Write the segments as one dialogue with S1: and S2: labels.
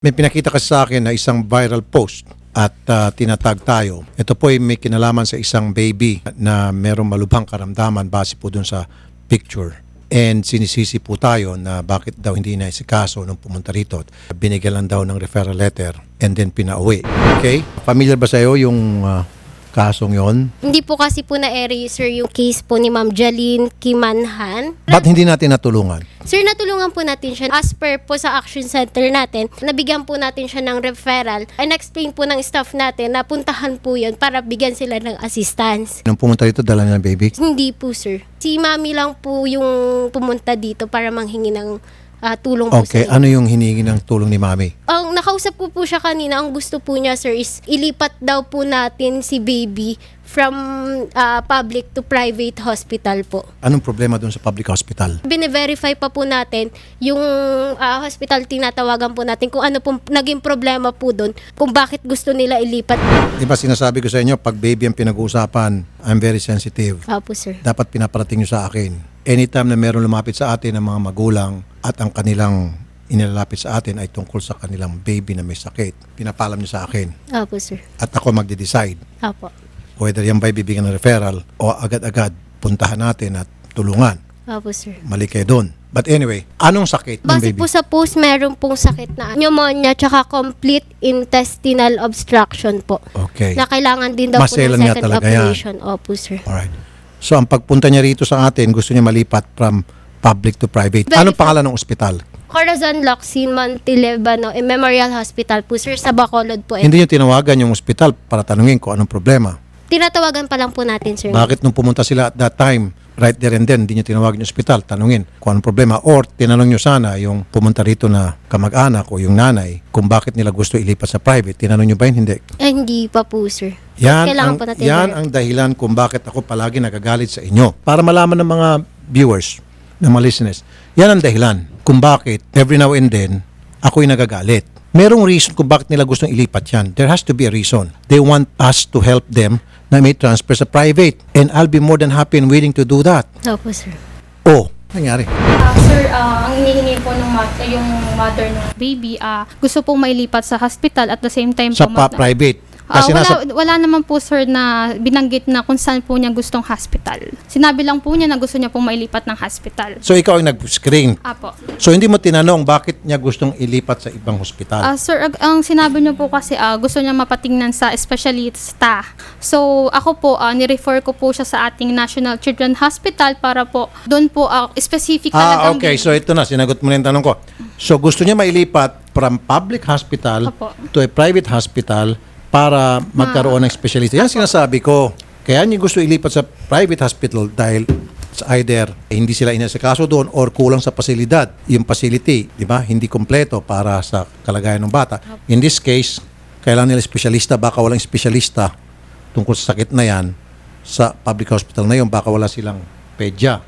S1: May pinakita kasi sa akin na isang viral post at ah, tinatag tayo. Ito po ay may kinalaman sa isang baby na merong malubhang karamdaman base po dun sa picture. And sinisisi po tayo na bakit daw hindi na kaso nung pumunta rito. Binigyan lang daw ng referral letter and then pinauwi. Okay? Familiar ba sa iyo yung ah, kasong yon?
S2: Hindi po kasi po na-airy, sir, yung case po ni Ma'am Jaline Kimanhan.
S1: Ba't hindi natin natulungan?
S2: Sir, natulungan po natin siya. As per po sa action center natin, nabigyan po natin siya ng referral. And explain po ng staff natin na puntahan po yun para bigyan sila ng assistance.
S1: Nung pumunta rito, dala niya ng baby?
S2: Hindi po, sir. Si mami lang po yung pumunta dito para manghingi ng ah, tulong po
S1: Okay,
S2: sa
S1: ano yung hinihingi ng tulong ni mami?
S2: Ang nakausap ko po siya kanina, ang gusto po niya sir is ilipat daw po natin si baby from ah, public to private hospital po.
S1: Anong problema doon sa public hospital?
S2: Bine-verify pa po natin yung ah, hospital tinatawagan po natin kung ano po naging problema po doon, kung bakit gusto nila ilipat.
S1: Di ba sinasabi ko sa inyo, pag baby ang pinag-uusapan, I'm very sensitive.
S2: Opo sir.
S1: Dapat pinaparating nyo sa akin. Anytime na meron lumapit sa atin ng mga magulang at ang kanilang inilalapit sa atin ay tungkol sa kanilang baby na may sakit, pinapalam nyo sa akin.
S2: Opo sir.
S1: At ako magde-decide
S2: Opo.
S1: whether yan ba'y bibigyan ng referral o agad-agad puntahan natin at tulungan.
S2: Opo sir.
S1: Mali kayo doon. But anyway, anong sakit ng
S2: Base
S1: baby?
S2: po sa post, meron pong sakit na pneumonia tsaka complete intestinal obstruction po.
S1: Okay.
S2: Na kailangan din daw po
S1: Maselan
S2: ng
S1: nga
S2: second
S1: talaga yan.
S2: operation. Opo, sir.
S1: Alright. So ang pagpunta niya rito sa atin, gusto niya malipat from public to private.
S2: Very
S1: Anong pangalan ng ospital?
S2: Corazon Locsin Montelebano Memorial Hospital po, sir, sa Bacolod po. Eh,
S1: Hindi niyo tinawagan yung ospital para tanungin kung anong problema.
S2: Tinatawagan pa lang po natin, sir.
S1: Bakit nung pumunta sila at that time, right there and then, hindi niyo tinawagan yung ospital, tanungin kung anong problema. Or tinanong niyo sana yung pumunta rito na kamag-anak o yung nanay kung bakit nila gusto ilipat sa private. Tinanong niyo ba yun? Hindi.
S2: Eh, hindi pa po, sir.
S1: Yan,
S2: Kailangan
S1: ang,
S2: po natin
S1: yan ang dahilan kung bakit ako palagi nagagalit sa inyo. Para malaman ng mga viewers, ng mga listeners, yan ang dahilan kung bakit every now and then ako'y nagagalit. Merong reason kung bakit nila gustong ilipat yan. There has to be a reason. They want us to help them na may transfer sa private. And I'll be more than happy and willing to do that.
S2: Opo, sir.
S1: Oh, nangyari.
S3: Ah, sir, ah, ang hinihingi po ng mat- yung mother ng baby, ah, gusto pong mailipat sa hospital at the same time
S1: Sa
S3: po...
S1: pa-
S3: mat-
S1: private. Kasi
S3: wala,
S1: nasa,
S3: wala naman po sir na binanggit na kung saan po niya gustong hospital. Sinabi lang po niya na gusto niya pong mailipat ng hospital.
S1: so ikaw ang nag-screen.
S3: Apo.
S1: So hindi mo tinanong bakit niya gustong ilipat sa ibang hospital.
S3: Ah, sir, ag- ang sinabi niyo po kasi ah, gusto niya mapatingnan sa specialista. So, ako po, ah, ni-refer ko po siya sa ating National Children's Hospital para po, doon po, ah, specific
S1: Ah,
S3: talagang
S1: okay. So ito na, sinagot mo na yung tanong ko. So gusto niya mailipat from public hospital
S3: Opo.
S1: to a private hospital para magkaroon ng specialist. Yan sinasabi ko. Kaya niya gusto ilipat sa private hospital dahil sa either hindi sila inasikaso doon or kulang sa pasilidad. Yung facility, di ba? Hindi kompleto para sa kalagayan ng bata. In this case, kailangan nila specialista. Baka walang specialista tungkol sa sakit na yan sa public hospital na yun. Baka wala silang pedya.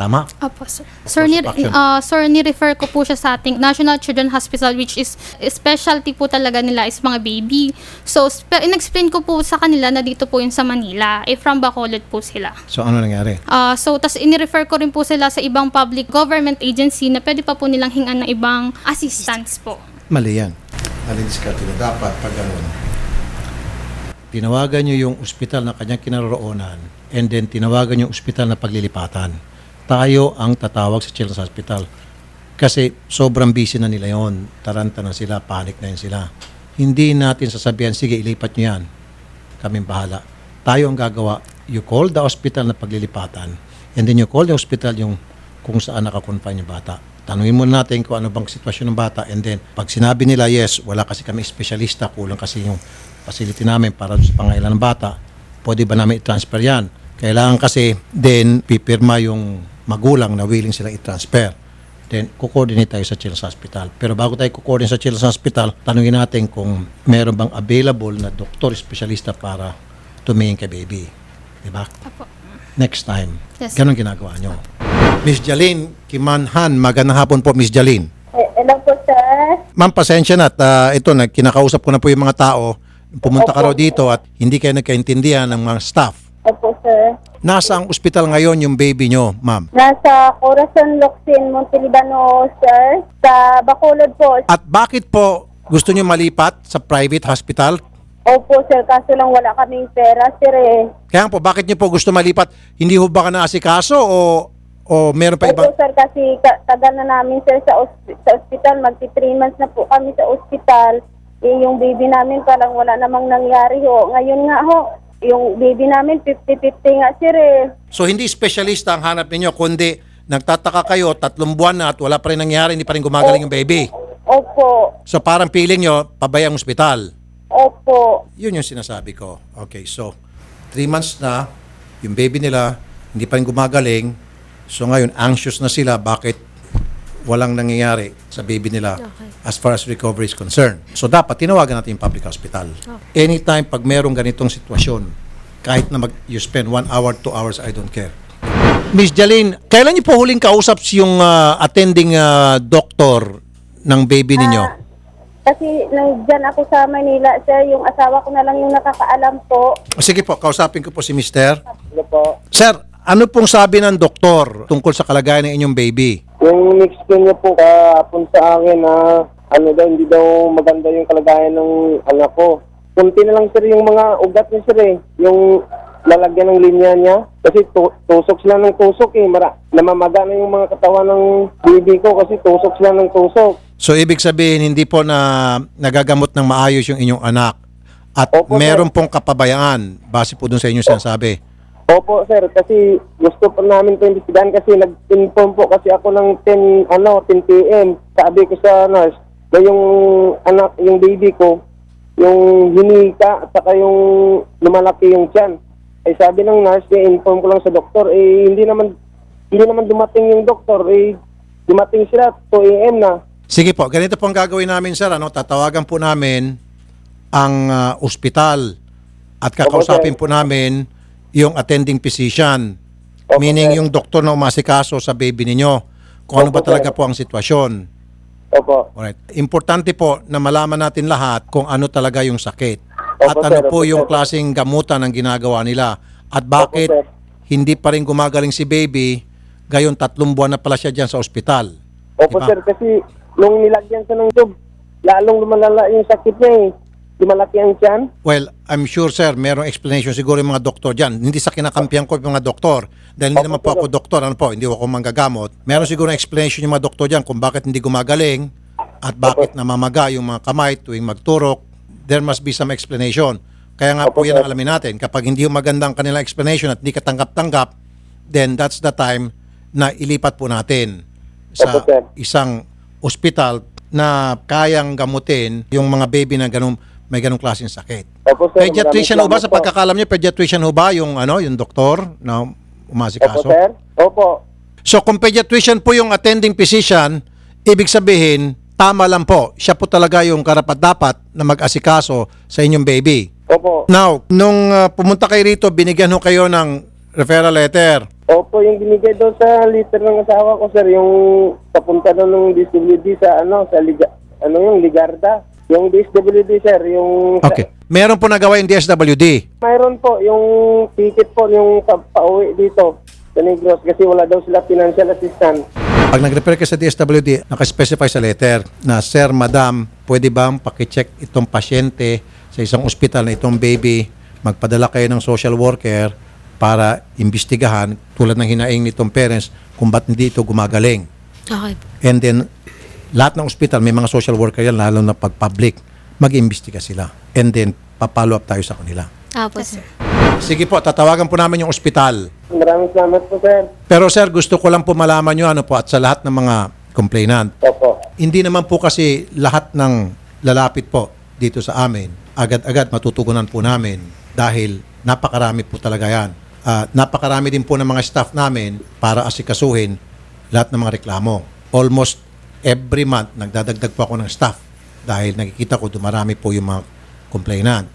S1: Tama?
S3: Apo, sir. Sir, ni, uh, sir, ni-refer ko po siya sa ating National Children's Hospital which is specialty po talaga nila is mga baby. So, spe- in-explain ko po sa kanila na dito po yun sa Manila. Eh, from Bacolod po sila.
S1: So ano nangyari?
S3: Uh, so, tas in-refer ko rin po sila sa ibang public government agency na pwede pa po nilang hingan ng ibang assistance po.
S1: Mali yan. Alidiskarte na dapat pag ganun. Tinawagan nyo yung ospital na kanyang kinaroroonan and then tinawagan yung ospital na paglilipatan. Tayo ang tatawag sa Children's Hospital. Kasi sobrang busy na nila yon, Taranta na sila, panic na yun sila. Hindi natin sasabihan, sige ilipat nyo yan. Kaming bahala. Tayo ang gagawa. You call the hospital na paglilipatan and then you call the hospital yung kung saan nakakonfine yung bata. Tanungin muna natin kung ano bang sitwasyon ng bata and then pag sinabi nila yes, wala kasi kami espesyalista, kulang kasi yung facility namin para sa pangailan ng bata, pwede ba namin i-transfer yan? Kailangan kasi then pipirma yung magulang na willing silang i-transfer. Then, kukoordinate tayo sa Children's Hospital. Pero bago tayo kukoordinate sa Children's Hospital, tanungin natin kung meron bang available na doktor, espesyalista para tumingin kay baby. Di ba?
S3: Apo.
S1: Next time.
S3: Yes.
S1: Ganon ginagawa nyo. Miss Jaline Kimanhan, magandang hapon po, Miss Jaline.
S4: Eh, Hello po, sir.
S1: Ma'am, pasensya na at ah, ito, nag- kinakausap ko na po yung mga tao. Pumunta ka raw dito at hindi kayo nagkaintindihan ng mga staff.
S4: Opo, sir.
S1: Nasa ang ospital ngayon yung baby nyo, ma'am?
S4: Nasa Corazon Locsin, Montelibano, sir. Sa Bacolod po.
S1: At bakit po Gusto nyo malipat sa private hospital?
S4: Opo, sir. Kaso lang wala kaming pera, sir eh.
S1: Kaya po, bakit nyo po gusto malipat? Hindi ho ba ka naasikaso o, o meron pa
S4: Opo,
S1: ibang...
S4: sir. Kasi ka- tagal na namin, sir, sa, osp- sa ospital. Magti 3 months na po kami sa ospital. Eh, yung baby namin parang wala namang nangyari ho. Ngayon nga ho, yung baby namin 50-50 nga, sir eh.
S1: So hindi specialista ang hanap ninyo, kundi nagtataka kayo, tatlong buwan na at wala pa rin nangyari, hindi pa rin gumagaling yung baby.
S4: Opo.
S1: So parang feeling nyo, pabayang ospital.
S4: Opo.
S1: Yun yung sinasabi ko. Okay, so three months na, yung baby nila, hindi pa rin gumagaling. So ngayon, anxious na sila, bakit walang nangyayari sa baby nila as far as recovery is concerned. So dapat tinawagan natin yung public hospital. Anytime pag merong ganitong sitwasyon, kahit na mag, you spend one hour, two hours, I don't care. Miss Jaline, kailan niyo po huling kausap si yung ah, attending ah, doctor ng baby ninyo?
S4: Ah, kasi nandyan ako sa Manila, sir. Yung asawa ko na lang yung nakakaalam po.
S1: Sige po, kausapin ko po si Mister.
S5: Ano po?
S1: Sir, ano pong sabi ng doktor tungkol sa kalagayan ng inyong baby?
S5: Yung explain niya po kahapon sa akin na ano daw, hindi daw maganda yung kalagayan ng anak ko. Kunti na lang sir yung mga ugat niya sir eh. Yung lalagyan ng linya niya. Kasi tu- tusok sila ng tusok eh. Mara- namamaga na yung mga katawan ng baby ko kasi tusok sila ng tusok.
S1: So ibig sabihin hindi po na nagagamot ng maayos yung inyong anak at
S5: Opo, sir.
S1: meron pong kapabayaan base po dun sa inyong sinasabi.
S5: Opo sir, kasi gusto po namin ito imbestigahan kasi nag-inform po kasi ako ng 10, ano, 10 p.m. Sabi ko sa nurse na yung anak, yung baby ko, yung hinika at saka yung lumalaki yung tiyan. Eh sabi ng nurse, i-inform ko lang sa doktor, eh hindi naman hindi naman dumating yung doktor, eh dumating sila 2 a.m. na.
S1: Sige po, ganito po ang gagawin namin sir. Ano? Tatawagan po namin ang ah, ospital at kakausapin po namin yung attending physician.
S5: Opo,
S1: Meaning
S5: sir.
S1: yung doktor na umasikaso sa baby ninyo. Kung ano ba
S5: Opo, sir.
S1: talaga po ang sitwasyon.
S5: Opo.
S1: Alright. Importante po na malaman natin lahat kung ano talaga yung sakit. At
S5: Opo,
S1: ano
S5: sir.
S1: po
S5: Opo,
S1: yung
S5: sir.
S1: klaseng gamutan ang ginagawa nila. At bakit
S5: Opo, sir.
S1: hindi pa rin gumagaling si baby, gayon tatlong buwan na pala siya dyan sa ospital.
S5: Opo
S1: Diba?
S5: sir, kasi nung nilagyan siya ng tube, lalong lumalala yung sakit niya eh. Lumalaki ang tiyan.
S1: Well, I'm sure sir, merong explanation siguro yung mga doktor dyan. Hindi sa kinakampihan ko yung mga doktor. Dahil hindi
S5: Opo,
S1: naman po
S5: sir.
S1: ako doktor, ano po, hindi ako manggagamot. Meron siguro explanation yung mga doktor dyan kung bakit hindi gumagaling at bakit namamaga yung mga kamay tuwing magturok. There must be some explanation. Kaya nga po yan ang alamin natin. Kapag hindi yung magandang kanilang explanation at hindi katanggap-tanggap, then that's the time na ilipat po natin sa
S5: Opo, sir.
S1: isang ospital na kayang gamutin yung mga baby na ganun, may ganung klaseng sakit.
S5: Opo sir,
S1: Pediatrician ho ba? Sa
S5: po.
S1: pagkakalam niyo, pediatrician ho ba yung, ano, yung doktor na
S5: Opo
S1: umasikaso?
S5: sir. Opo.
S1: So kung pediatrician po yung attending physician, ibig sabihin, tama lang po. Siya po talaga yung karapat-dapat na mag-asikaso sa inyong baby.
S5: Opo.
S1: Now, nung uh, pumunta kayo rito, binigyan ho kayo ng referral letter.
S5: Opo, yung binigay doon sa liter ng asawa ko sir, yung papunta doon ng DSWD sa ano, sa Liga, ano yung Ligarda. Yung DSWD sir, yung...
S1: Okay. Meron po nagawa yung DSWD.
S5: Mayroon po, yung ticket po, yung pa- pauwi dito sa Negros kasi wala daw sila financial assistance.
S1: Pag nag-refer ka sa DSWD, nakaspecify sa letter na, Sir, Madam, pwede bang pakicheck itong pasyente sa isang ospital na itong baby, magpadala kayo ng social worker para imbestigahan tulad ng hinaing nitong parents kung ba't hindi ito gumagaling.
S2: Okay.
S1: And then, lahat ng ospital, may mga social worker yan, lalo na pag public, mag-imbestiga sila. And then, papalo up tayo sa kanila.
S2: Apo, sir.
S1: Sige po, tatawagan po namin yung ospital.
S5: Maraming salamat po sir.
S1: Pero sir, gusto ko lang po malaman nyo ano po at sa lahat ng mga complainant,
S5: Opo.
S1: hindi naman po kasi lahat ng lalapit po dito sa amin, agad-agad matutugunan po namin dahil napakarami po talaga yan. Ah, napakarami din po ng mga staff namin para asikasuhin lahat ng mga reklamo. Almost every month, nagdadagdag po ako ng staff dahil nakikita ko dumarami po yung mga complainant.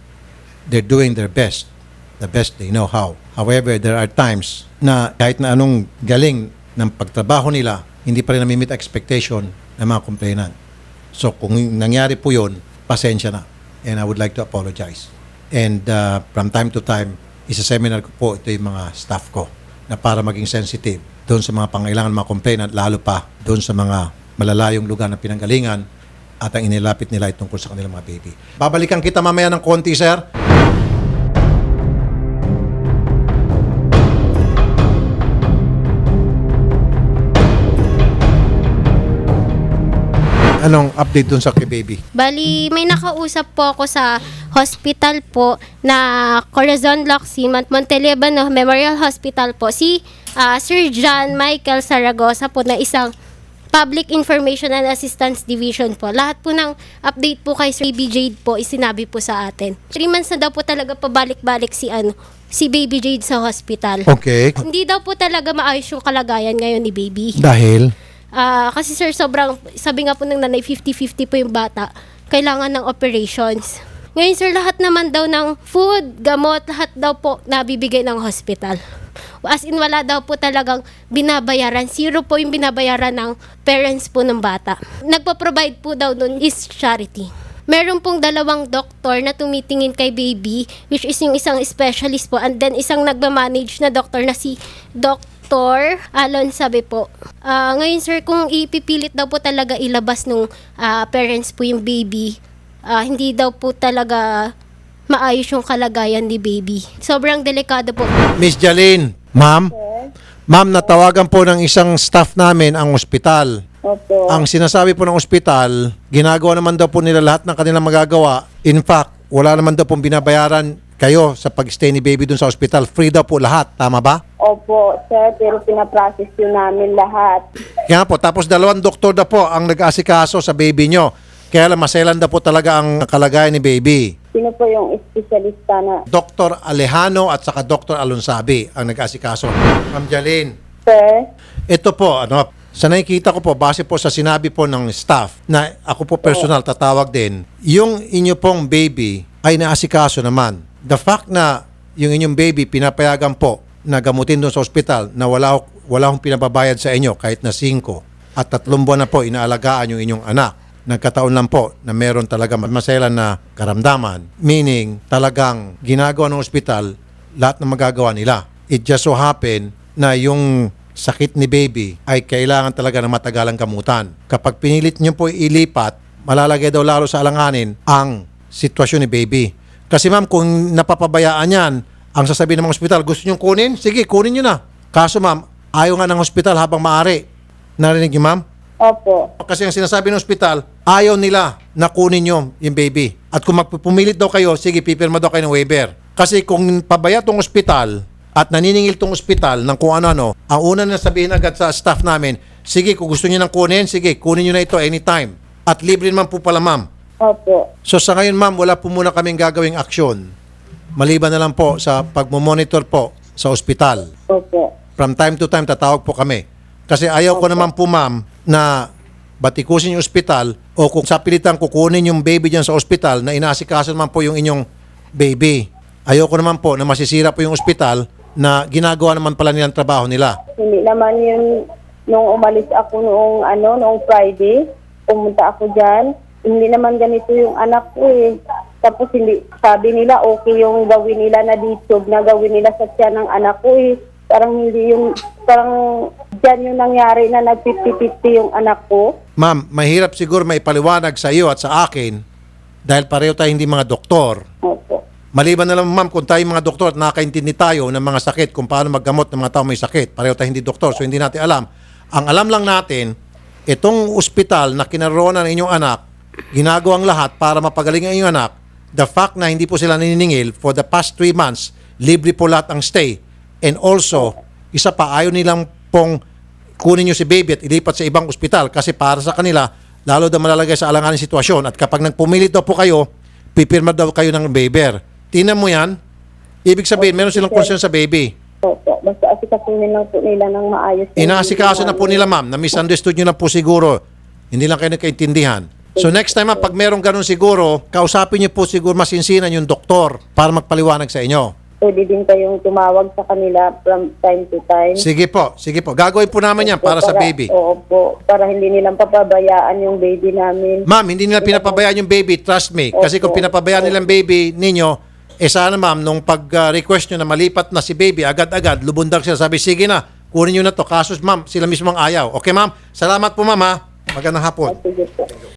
S1: They're doing their best the best they know how. However, there are times na kahit na anong galing ng pagtrabaho nila, hindi pa rin namimit expectation ng mga complainant. So kung nangyari po yun, pasensya na. And I would like to apologize. And uh, from time to time, isa seminar ko po ito yung mga staff ko na para maging sensitive doon sa mga pangailangan ng mga complainant, lalo pa doon sa mga malalayong lugar na pinanggalingan at ang inilapit nila ay tungkol sa kanilang mga baby. Babalikan kita mamaya ng konti, sir. Anong update dun sa kay baby?
S2: Bali, may nakausap po ako sa hospital po na Corazon Mont- Montelebano Memorial Hospital po. Si ah, Sir John Michael Saragosa po na isang Public Information and Assistance Division po. Lahat po ng update po kay Sir Baby Jade po isinabi po sa atin. Three months na daw po talaga pabalik-balik si ano si Baby Jade sa hospital.
S1: Okay.
S2: Hindi daw po talaga maayos yung kalagayan ngayon ni Baby.
S1: Dahil?
S2: Ah, kasi sir, sobrang, sabi nga po ng nanay, 50-50 po yung bata. Kailangan ng operations. Ngayon sir, lahat naman daw ng food, gamot, lahat daw po nabibigay ng hospital. As in, wala daw po talagang binabayaran. Zero po yung binabayaran ng parents po ng bata. Nagpo-provide po daw nun is charity. Meron pong dalawang doktor na tumitingin kay baby, which is yung isang specialist po, and then isang nagmamanage na doktor na si Dr. Alon sabi po. Ah, ngayon sir, kung ipipilit daw po talaga ilabas nung ah, parents po yung baby, ah, hindi daw po talaga maayos yung kalagayan ni baby. Sobrang delikado po.
S1: Miss Jalene, ma'am, ma'am, natawagan po ng isang staff namin ang ospital.
S4: Opo.
S1: Ang sinasabi po ng ospital, ginagawa naman daw po nila lahat ng kanilang magagawa. In fact, wala naman daw pong binabayaran kayo sa pag-stay ni baby dun sa ospital. Free daw po lahat. Tama ba?
S4: Opo, sir, pero pinaprocess yun namin lahat.
S1: Kaya po, tapos dalawang doktor na po ang nag-asikaso sa baby nyo. Kaya lang maselan na po talaga ang kalagayan ni baby.
S4: Sino po yung espesyalista na,
S1: Dr. Alejano at saka Dr. Alonsabi ang nag-asikaso. Ma'am Jalene,
S4: sir?
S1: Ito po, ano, sa nakikita ko po, base po sa sinabi po ng staff, na ako po personal tatawag din, yung inyo pong baby ay naasikaso naman. The fact na yung inyong baby pinapayagan po na gamutin doon sa ospital na wala, ho- wala akong pinababayad sa inyo kahit na 5 at tatlong buwan na po inaalagaan yung inyong anak. Nagkataon lang po na meron talaga maselan na karamdaman. Meaning, talagang ginagawa ng ospital lahat ng magagawa nila. It just so happen na yung sakit ni baby ay kailangan talaga ng matagalang gamutan. Kapag pinilit niyo po ilipat, malalagay daw lalo sa alanganin ang sitwasyon ni baby. Kasi ma'am, kung napapabayaan yan, ang sasabihin ng mga ospital, gusto niyo kunin? Sige, kunin niyo na. Kaso ma'am, ayaw nga ng ospital habang maaari. Narinig niyo ma'am?
S4: Opo.
S1: Kasi ang sinasabi ng ospital, ayaw nila na kunin nyo yung baby. At kung magpumilit daw kayo, sige, pipirma daw kayo ng waiver. Kasi kung pabaya tong ospital at naniningil tong ospital ng kung ano-ano, ang una na sabihin agad sa staff namin, sige, kung gusto nyo nang kunin, sige, kunin nyo na ito anytime. At libre naman po pala, ma'am.
S4: Opo.
S1: So sa ngayon, ma'am, wala po muna kaming gagawing aksyon. Maliban na lang po sa pagmomonitor po sa ospital
S4: Opo.
S1: from time to time tatawag po kami. Kasi ayaw ko naman po ma'am na batikusin yung ospital o kung sa pilitan kukunin yung baby dyan sa ospital na inaasikaso naman po yung inyong baby. Ayaw ko naman po na masisira po yung ospital na ginagawa naman pala nilang trabaho nila.
S4: Hindi naman yun, nung umalis ako noong, ano, noong Friday, pumunta ako dyan, hindi naman ganito yung anak ko eh. Tapos hindi, sabi nila okay yung gawin nila na dito, na gawin nila sa tiyan ng anak ko eh. Parang hindi yung, parang dyan yung nangyari na nag 50-50 yung anak ko.
S1: Ma'am, mahirap siguro maipaliwanag sa iyo at sa akin dahil pareho tayo hindi mga doktor.
S4: Opo.
S1: Maliban na lang ma'am kung tayo mga doktor at nakakaintindi tayo ng mga sakit kung paano maggamot ng mga tao may sakit. Pareho tayo hindi doktor so hindi natin alam. Ang alam lang natin, itong ospital na kinaroonan ng inyong anak, ginagawang lahat para mapagaling ang inyong anak. The fact na hindi po sila naniningil for the past three months, libre po lahat ang stay. And also, isa pa, ayaw nilang pong kunin nyo si baby at ilipat sa ibang ospital kasi para sa kanila, lalo daw malalagay sa alanganin sitwasyon. At kapag nagpumilit daw po kayo, pipirma daw kayo ng waiver. Tingnan mo yan, ibig sabihin, meron silang concern sa baby.
S4: Opo. Basta asikasunin lang po nila ng maayos.
S1: Inaasikaso na po nila ma'am, na misunderstood nyo na po siguro. Hindi lang kayo nagkaintindihan. So next time ma'am, pag merong ganun siguro, kausapin nyo po siguro masinsinan yung doktor para magpaliwanag sa inyo.
S4: Pwede din kayong tumawag sa kanila from time to time.
S1: Sige po, sige po. Gagawin po namin yan para sa baby.
S4: Oo po. Para hindi nilang papabayaan yung baby namin.
S1: Ma'am, hindi nila pinapabayaan yung baby, trust me. Kasi kung
S4: Opo.
S1: pinapabayaan nila yung baby ninyo, eh sana ma'am, nung pag-request nyo na malipat na si baby, agad-agad, lubundag sila, sabi, sige na, kunin nyo na to. Kasos ma'am, sila mismo ang ayaw. Okay ma'am? Salamat po ma'am ha. Magandang hapon.
S4: Sige po.